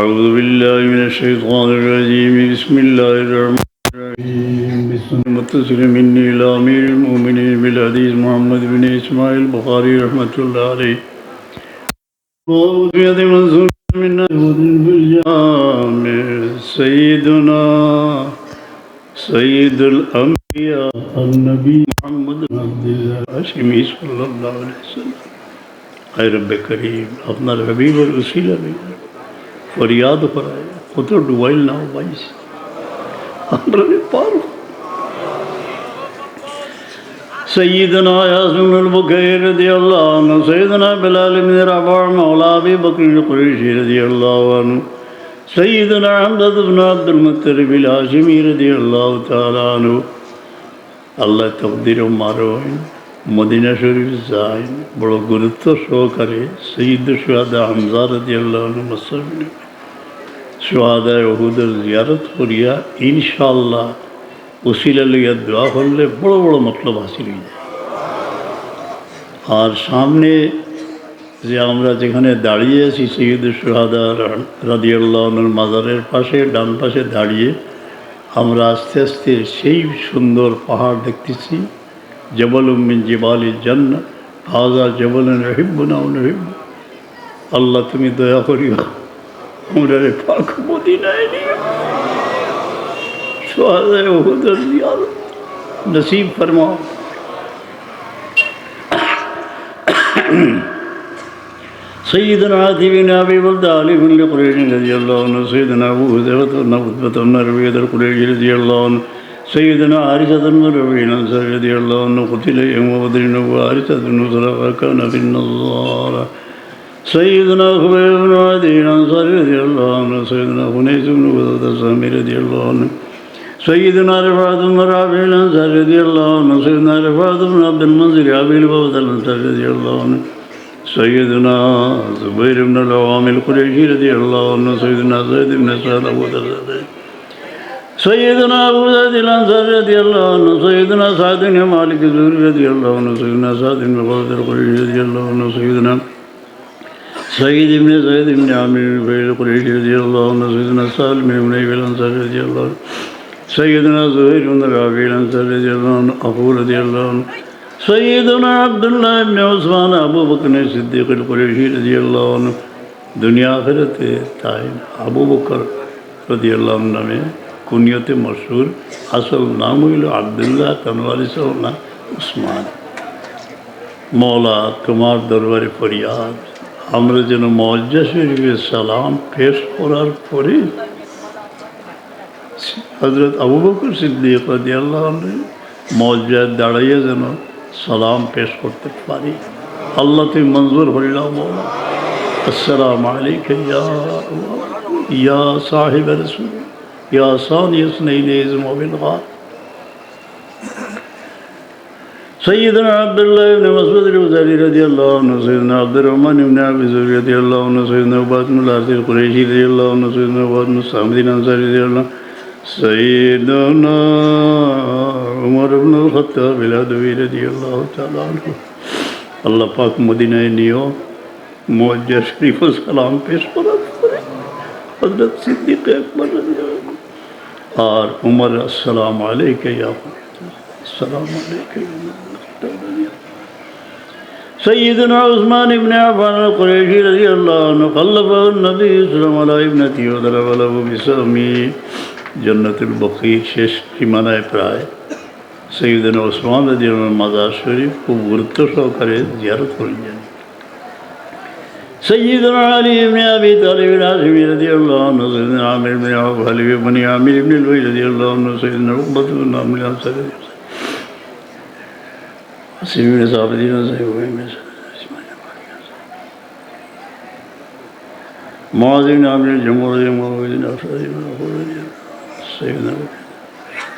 أعوذ بالله من الشيطان الرجيم. بسم الله الرحمن الرحيم. بسم متصل مني إلى أمير المؤمنين بالحديث محمد بن إسماعيل البخاري رحمة الله عليه. وأوتيت منصور من بالجام سيدنا سيد الأنبياء النبي محمد بن عبد الله الهاشمي صلى الله عليه وسلم. خير رب كريم أفضل حبيب الوسيلة بالله فریاد فرائے خود ڈوائل نہ ہو بھائی۔ سے پار پارو سیدنا یاسمن البکیر رضی اللہ عنہ، سیدنا بلال بن رفع مولا بی بکر قریشی رضی اللہ عنہ، سیدنا حمدد بن عبد المطلب الہاشمی رضی اللہ تعالیٰ عنہ۔ اللہ تقدیر مارو مدینہ شریف زائن، بڑا گرتو شو کرے، سید شہد حمزہ رضی اللہ عنہ مصر সোহাদায় ওহুদের জিয়ারত করিয়া ইনশাল্লাহ উসিলা লইয়া দোয়া করলে বড় বড় মতলব হাসিল হয়ে যায়। আর সামনে যে আমরা যেখানে দাঁড়িয়ে আছি, সৈয়দ সোহাদা রাদিয়াল্লাহর মাজারের পাশে, ডান পাশে দাঁড়িয়ে আমরা আস্তে আস্তে সেই সুন্দর পাহাড় দেখতেছি, জবল উম্মিন জিবালি জান্না হাজা জবল রহিব না রহিব আল্লাহ তুমি দয়া করিও। আমরা রে পাক মদিনায় নিও সোহাদায় ওহুদের জিয়ারত নসিব ফরমাও سيدنا عاتب بن ابي بلد علي بن قريش رضي الله عنه سيدنا ابو هريره بن عتبة بن ربيعة القريش رضي الله عنه سيدنا حارثة بن ربيع الانصاري رضي الله عنه قتل يوم بدر وحارثة بن سرى وكان في النصارى سيدنا خبيب بن عدي الانصاري رضي الله عنه سيدنا خنيس بن وزد السامي رضي الله عنه سيدنا رفعت بن رافع الانصاري رضي الله عنه سيدنا رفعت بن عبد المنصور ابي البوت الانصاري رضي الله عنه سيدنا زبير بن العوام القريشي رضي الله عنه سيدنا زيد بن سعد ابو درده سيدنا ابو زيد الانصاري رضي الله عنه سيدنا سعد بن مالك الزهري رضي الله عنه سيدنا سعد بن غوث القريشي رضي الله عنه سيدنا سيد بن زيد بن عامر الفيل القريشي رضي الله عنه سيدنا سالم بن منيب الانصاري رضي الله عنه سيدنا زهير بن ربيع الانصاري رضي الله عنه ابو رضي الله عنه سيدنا عبد الله بن عثمان আবু বকর সিদ্দিক কুরেশি রাদিয়াল্লাহু আনহু দুনিয়া আখিরাতে তাই আবু বকর রাদিয়াল্লাহু আনহু নামে কুনিয়তে মশহুর আসল নাম হইল আব্দুল্লাহ তনওয়ারি না উসমান মৌলা তোমার দরবারে ফরিয়াদ আমরা যেন মজ্জা শরীফের সালাম পেশ করার পরে হজরত আবু বকর সিদ্দিক রাদিয়াল্লাহু আনহু মজ্জায় দাঁড়াইয়া যেন সালাম পেশ করতে পারি আল্লাহ তুমি মঞ্জুর হরিলাম মৌলা আসসালাম আলাইকুম ইয়া ইয়া সাহিব রসুল ইয়া সানি স্নেইল ইজম বিলগাত سيدنا سیدنا عبداللہ ابن مسعود الوزاری رضی اللہ عنہ، سیدنا عبد الرحمن ابن عبی زوری رضی اللہ عنہ، سیدنا عباد الارض قریشی رضی اللہ عنہ، سیدنا عباد مستحمدین انصاری رضی اللہ سیدنا عمر ابن الخطاب الادوی رضی اللہ تعالیٰ عنہ۔ اللہ پاک مدینہ نیو موجہ شریف و سلام پیش فرد حضرت صدیق اکبر رضی اللہ اور عمر، السلام علیکہ یا السلام علیکم۔ سيدنا عثمان بن عفان القريشي رضي الله عنه خلفه النبي صلى الله عليه وسلم على ابنته وضرب له بسهمه জন্নতুল বকির শেষ সীমানায় প্রায় সৈয়দিন ওসমান রাজিয়াল মাজার শরীফ খুব গুরুত্ব সহকারে জিয়ারত করেছেন سيدنا علي بن ابي طالب الهاشمي رضي الله عنه سيدنا عامر بن عوف علي بن عامر بن الوي رضي الله عنه سيدنا عقبة بن عامر الانصاري سيدنا صاحب سیمین صابدین معاذین عامل جمہور سیدنا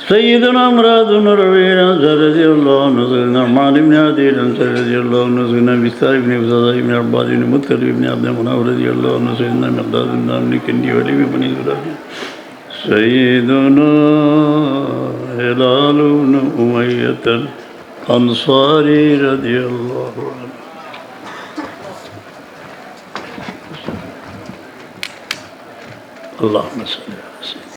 سیدنا مرادنا روینا رضی اللہ عنہ، سیدنا معال ابن عدیل انسر رضی اللہ عنہ، سیدنا بستار ابن عبداللہ ابن عباد ابن مطلب ابن عبد مناو رضی اللہ عنہ، سیدنا مقداد ابن عمل کندی ولی ابن بنی زلالی سیدنا حلال ابن امیتن Ansari radıyallahu anh. Allahümme salli aleyhi ve sellem.